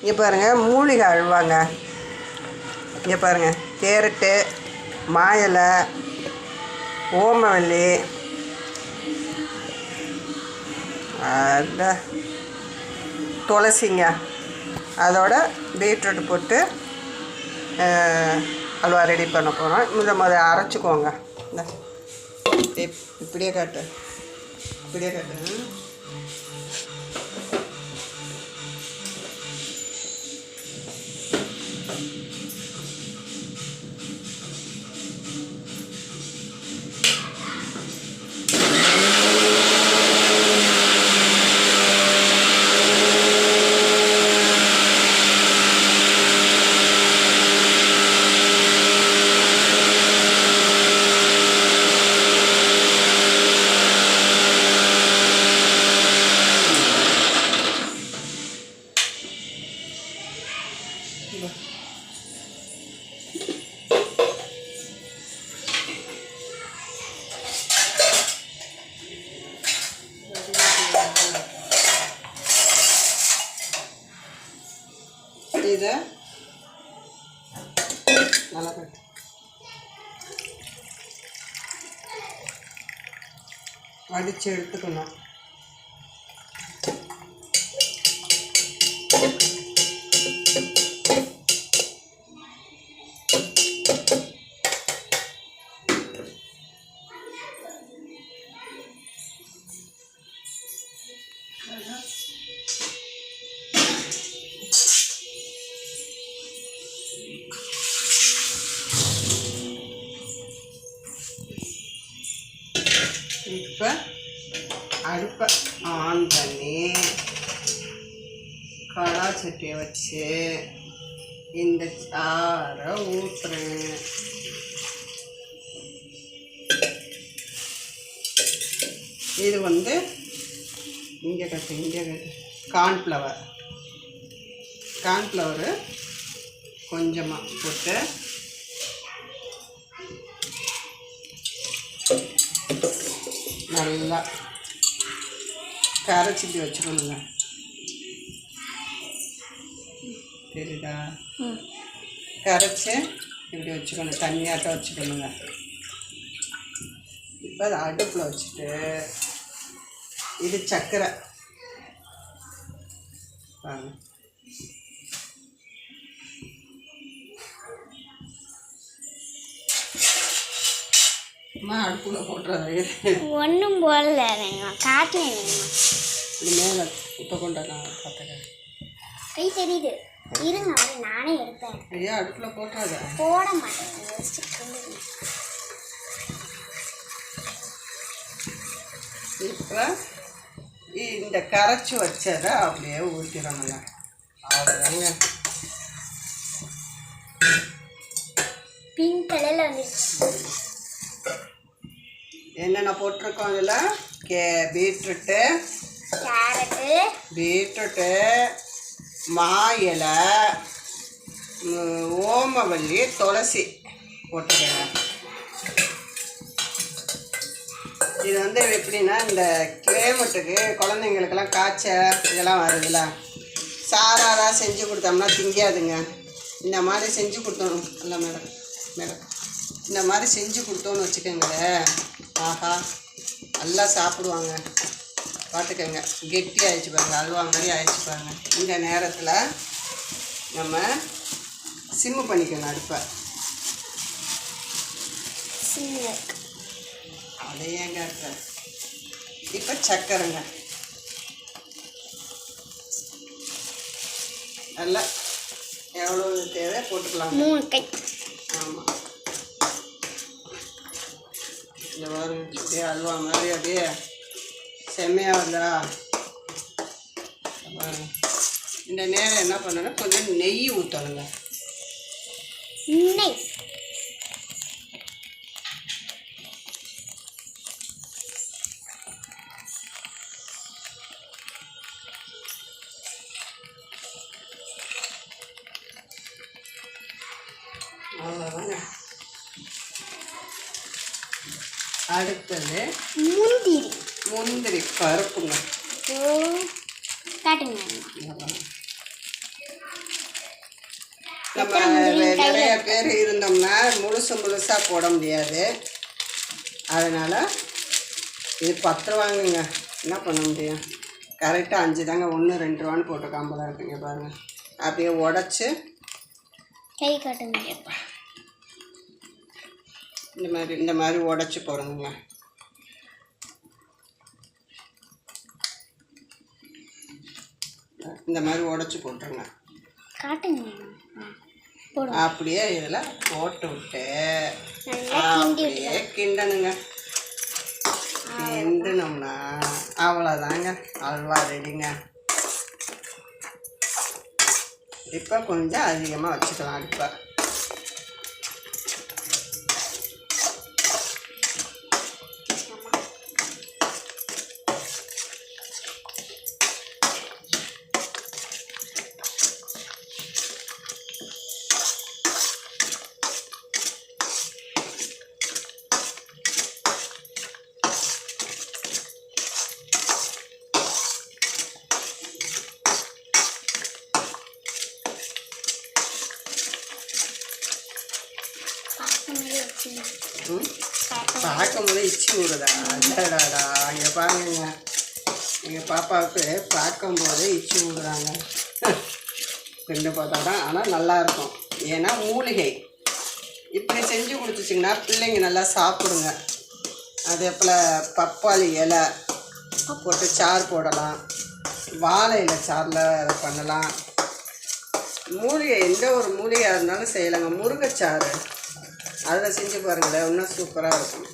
இங்கே பாருங்கள் மூலிகை அழுவாங்க இங்கே பாருங்கள் கேரட்டு மாயலை ஓமவல்லி. அந்த துளசிங்க. அதோட பீட்ரூட் போட்டு அல்வா ரெடி பண்ண போகிறோம் இந்த மாதிரி அரைச்சிக்கோங்க. இந்த இப்படியே காட்டு. இப்படியே காட்டு. நல்லா கட்டு. அடித்து எடுத்துக்கணும். இப்போ அடுப்பை ஆன் பண்ணி கடா சட்டியை வச்சு இந்த சாரை ஊற்றுறேன் இது வந்து இங்கே கட்டு இங்கே கட்டு. கார்ன்ஃப்ளவர். கார்ன்ஃப்ளவரு கொஞ்சமாக போட்டு நல்லா கரைச்சிட்டு வச்சுக்கணுங்க தெரியுதா? கரைச்சி இப்படி வச்சுக்கணும் தண்ணியாட்டம் வச்சுக்கணுங்க இப்போ அதை அடுப்பில் வச்சுட்டு இது சர்க்கரை பாருங்க. அம்மா அடுப்புல போட்டுறாரு ஒன்றும் போடல வேணுமா? இது மேலே இப்போ கொண்டு நான் பார்த்துக்கிறேன் கை தெரியுது. இருங்க அவரை நானே எடுப்பேன். ஐயா அடுப்பில் போட்டாத? போட மாட்டேன். இப்போ இந்த கரைச்சி வச்சதை அப்படியே ஊற்றிடணுங்க அவ்வளோதாங்க பிங்க் கலரில் வந்துருச்சு. என்னென்ன போட்டிருக்கோம் அதில்? கே பீட்ரூட்டு. கேரட்டு. பீட்ரூட்டு. மா இலை ஓமவல்லி துளசி போட்டுக்கோங்க இது வந்து எப்படின்னா இந்த கிளைமேட்டுக்கு குழந்தைங்களுக்கெல்லாம் காய்ச்சல் இதெல்லாம் வருதுல்ல. சாராராக செஞ்சு கொடுத்தோம்னா திங்காதுங்க. இந்த மாதிரி செஞ்சு கொடுத்தோம். இல்லை மேடம் மேடம். இந்த மாதிரி செஞ்சு கொடுத்தோன்னு வச்சுக்கோங்களேன். ஆஹா நல்லா சாப்பிடுவாங்க. பார்த்துக்கோங்க. கெட்டி ஆயிடுச்சு பாருங்க. அல்வா மாதிரி ஆயிடுச்சு பாருங்க. இந்த நேரத்தில் நம்ம சிம்மு பண்ணிக்கணும் அடுப்பை. சின்ன அதை ஏன் காட்டுற இப்போ சக்கரைங்க. நல்லா எவ்வளோ தேவை? போட்டுக்கலாம் மூணு கை. ஆமாம் இந்த பாருங்க அப்படியே அல்வா மாதிரி அப்படியே செம்மையாக வருதா? பாருங்க. இந்த நேரம் என்ன பண்ணணும் கொஞ்சம் நெய் ஊற்றணுங்க நெய். அவ்வளோதாங்க அடுத்தது முந்திரி. முந்திரி பருப்புங்க. நம்ம நிறைய பேர் இருந்தோம்னா முழுசு முழுசாக போட முடியாது. அதனால் இது பத்து ரூபாங்குங்க என்ன பண்ண முடியும்? கரெக்டாக அஞ்சு தாங்க. ஒன்று ரெண்டு ரூபான்னு போட்டு காம்பலாக இருக்குங்க பாருங்கள் அப்படியே உடச்சி கை காட்டுங்க. இந்த மாதிரி இந்த மாதிரி உடச்சி போடுங்க இந்த மாதிரி உடச்சி போட்டுருங்க. காட்டுங்க. அப்படியே இதில் போட்டு விட்டு அப்படியே கிண்டணுங்க. கிண்டணும்னா அவ்வளோதாங்க. அல்வா ரெடிங்க. இப்போ கொஞ்சம் அதிகமாக வச்சுக்கலாம். அடுப்பை பாருங்க எங்கள் பாப்பாவுக்கு பார்க்கும்போதே இச்சி விடுறாங்க ரெண்டு பார்த்தா தான் ஆனால் நல்லாயிருக்கும் ஏன்னா மூலிகை. இப்படி செஞ்சு கொடுத்துச்சிங்கன்னா பிள்ளைங்க நல்லா சாப்பிடுங்க. அதே போல் பப்பாளி இலை போட்டு சாறு போடலாம். வாழை இலை சாறில் அதை பண்ணலாம். மூலிகை எந்த ஒரு மூலிகையாக இருந்தாலும் செய்யலாங்க. முருங்கைச்சாறு. அதில் செஞ்சு பாருங்களேன் இன்னும் சூப்பராக இருக்கும்.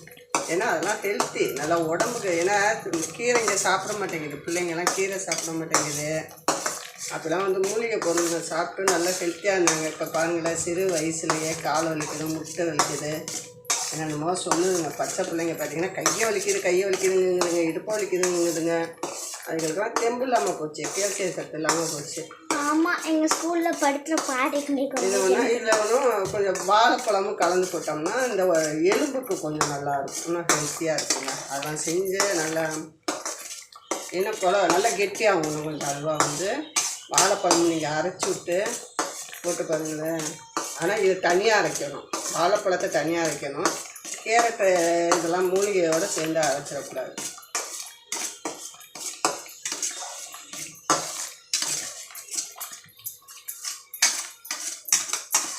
ஏன்னா அதெல்லாம் ஹெல்த்தி நல்லா உடம்புக்கு ஏன்னா கீரைங்க சாப்பிட மாட்டேங்குது. பிள்ளைங்கள்லாம் கீரை சாப்பிட மாட்டேங்குது. அப்போலாம் வந்து மூலிகை பொருள்கள் சாப்பிட்டு நல்லா ஹெல்த்தியாக இருந்தாங்க. இப்போ பாருங்களேன் சிறு வயசுலேயே கால் வலிக்குது முட்டை வலிக்குது. என்னென்னமோ சொல்லுதுங்க பச்சை பிள்ளைங்க பார்த்தீங்கன்னா கையை வலிக்குது கையை வலிக்குதுங்கிறதுங்க இடுப்பை வலிக்குதுங்கிறதுங்க அதுகளுக்கெல்லாம் தெம்பு இல்லாமல் போச்சு. கேசிய சத்து இல்லாமல் போச்சு. ஆமாம் எங்கள் ஸ்கூலில் படிக்கிற பாட்டிக்கு இது ஒன்று இதில் ஒன்றும் கொஞ்சம் வாழைப்பழமும் கலந்து போட்டோம்னா இந்த எலும்புக்கு கொஞ்சம் நல்லா இருக்கும். இன்னும் ஹெல்த்தியாக இருக்குங்க. அதெல்லாம் செஞ்சு நல்லா இன்னும் கொல நல்லா கெட்டியாகும். இன்னும் கொஞ்சம் அல்வா வந்து வாழைப்பழம் நீங்கள் அரைச்சி விட்டு போட்டு பாருங்களேன். ஆனால் இது தனியாக அரைக்கணும். வாழைப்பழத்தை தனியாக அரைக்கணும். கேரட்டு இதெல்லாம் மூலிகையோடு சேர்ந்து அரைச்சிடக்கூடாது.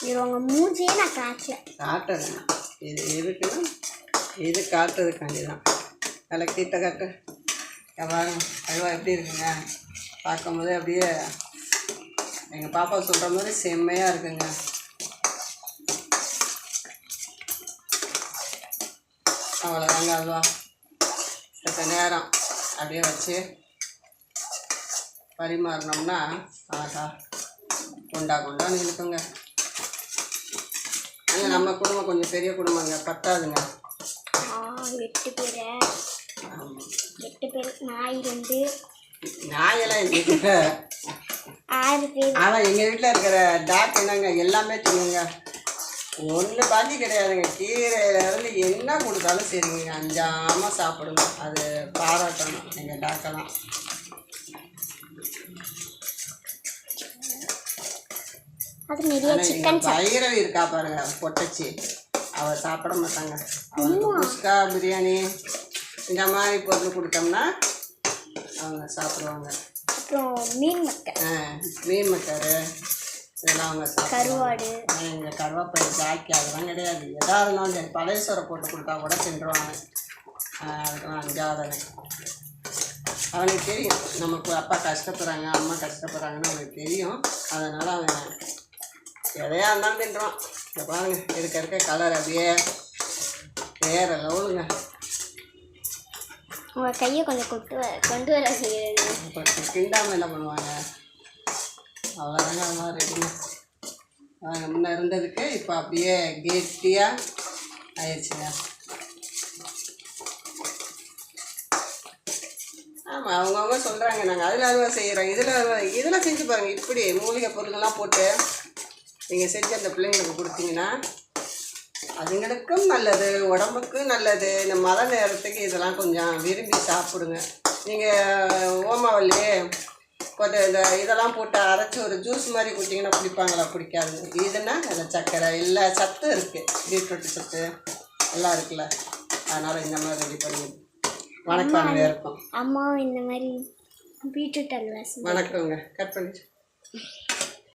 இது உங்கள் மூஞ்சியே நான் காட்டல. காட்டுறேன் இது எதுக்குன்னா இது காட்டுறதுக்காண்டி தான் அதில் கிட்ட காட்டு. எவ்வாறு அழுவா எப்படி இருக்குங்க? பார்க்கும்போது அப்படியே எங்கள் பாப்பா சொல்கிற மாதிரி செம்மையாக இருக்குங்க. அவ்வளோதாங்க அல்வா சத்த நேரம் அப்படியே வச்சு பரிமாறினோம்னா ஆகா குண்டா குண்டான்னு இருக்குங்க ஆனால் நம்ம குடும்பம் கொஞ்சம் பெரிய குடும்பங்க பத்தாதுங்க. எட்டு பேர்? எட்டு பேர் நாய் ரெண்டு. நாயெல்லாம் எங்க ஆறு பேர். ஆனால் எங்கள் வீட்டில் இருக்கிற டாக் என்னங்க எல்லாமே தின்னுங்க ஒன்று பாக்கி கிடையாதுங்க. கீரையிலேருந்து என்ன கொடுத்தாலும் சரிங்க. அஞ்சாமல் சாப்பிடுங்க அது பாராட்டணும். எங்கள் டாக்கெல்லாம் அது நிறைய சிக்கன் எங்கள் பைரவி இருக்கா பாருங்க பொட்டச்சி. அவள் சாப்பிட மாட்டாங்க. அவளுக்கு குஸ்கா பிரியாணி இந்த மாதிரி பொருள் கொடுத்தோம்னா அவங்க சாப்பிடுவாங்க. அப்புறம் மீன் மக்கை. ஆ, மீன் மக்காரு இதெல்லாம் அவங்க கருவாடு. இந்த கருவேப்பிலை ஜாக்கி அதெல்லாம் கிடையாது. எதாக இருந்தாலும் சரி பழைய சோறை போட்டு கொடுத்தா கூட தின்றுவாங்க. அதுக்கெல்லாம் அஞ்சாதவன் அவனுக்கு தெரியும். நமக்கு அப்பா கஷ்டப்படுறாங்க அம்மா கஷ்டப்படுறாங்கன்னு அவனுக்கு தெரியும். அதனால் அவன் எதையாக இருந்தாலும் தின்றான் இதை பாருங்க இருக்க இருக்க கலர் அப்படியே வேற லெவலுங்க. உங்கள் கையை கொஞ்சம் கொண்டு வர கொண்டு வர செய்கிறது கிண்டாமல் என்ன பண்ணுவாங்க? அவ்வளோதாங்க அது மாதிரி ரெடிங்க முன்ன இருந்ததுக்கு இப்போ அப்படியே கெட்டியாக ஆயிடுச்சுங்க. ஆமாம் அவங்கவுங்க சொல்கிறாங்க நாங்கள் அதில் அல்வா செய்கிறோம் இதில் அல்வா இதில் செஞ்சு பாருங்கள் இப்படி மூலிகை பொருள்கள்லாம் போட்டு நீங்கள் செஞ்சு அந்த பிள்ளைங்களுக்கு கொடுத்தீங்கன்னா அதுங்களுக்கும் நல்லது உடம்புக்கும் நல்லது. இந்த மழை நேரத்துக்கு இதெல்லாம் கொஞ்சம் விரும்பி சாப்பிடுங்க. நீங்கள் ஓமவல்லி கொஞ்சம் இந்த இதெல்லாம் போட்டு அரைச்சி ஒரு ஜூஸ் மாதிரி குடிச்சிங்கன்னா குடிப்பாங்களா? பிடிக்காது இதுன்னா அதில் சர்க்கரை எல்லா சத்தும் இருக்குது பீட்ரூட் சத்து எல்லாம் இருக்குல்ல. அதனால் இந்த மாதிரி ரெடி பண்ணி வணக்கம் இருக்கும் அம்மாவும் இந்த மாதிரி பீட்ரூட் அல்வா வணக்கங்க. கட் பண்ணி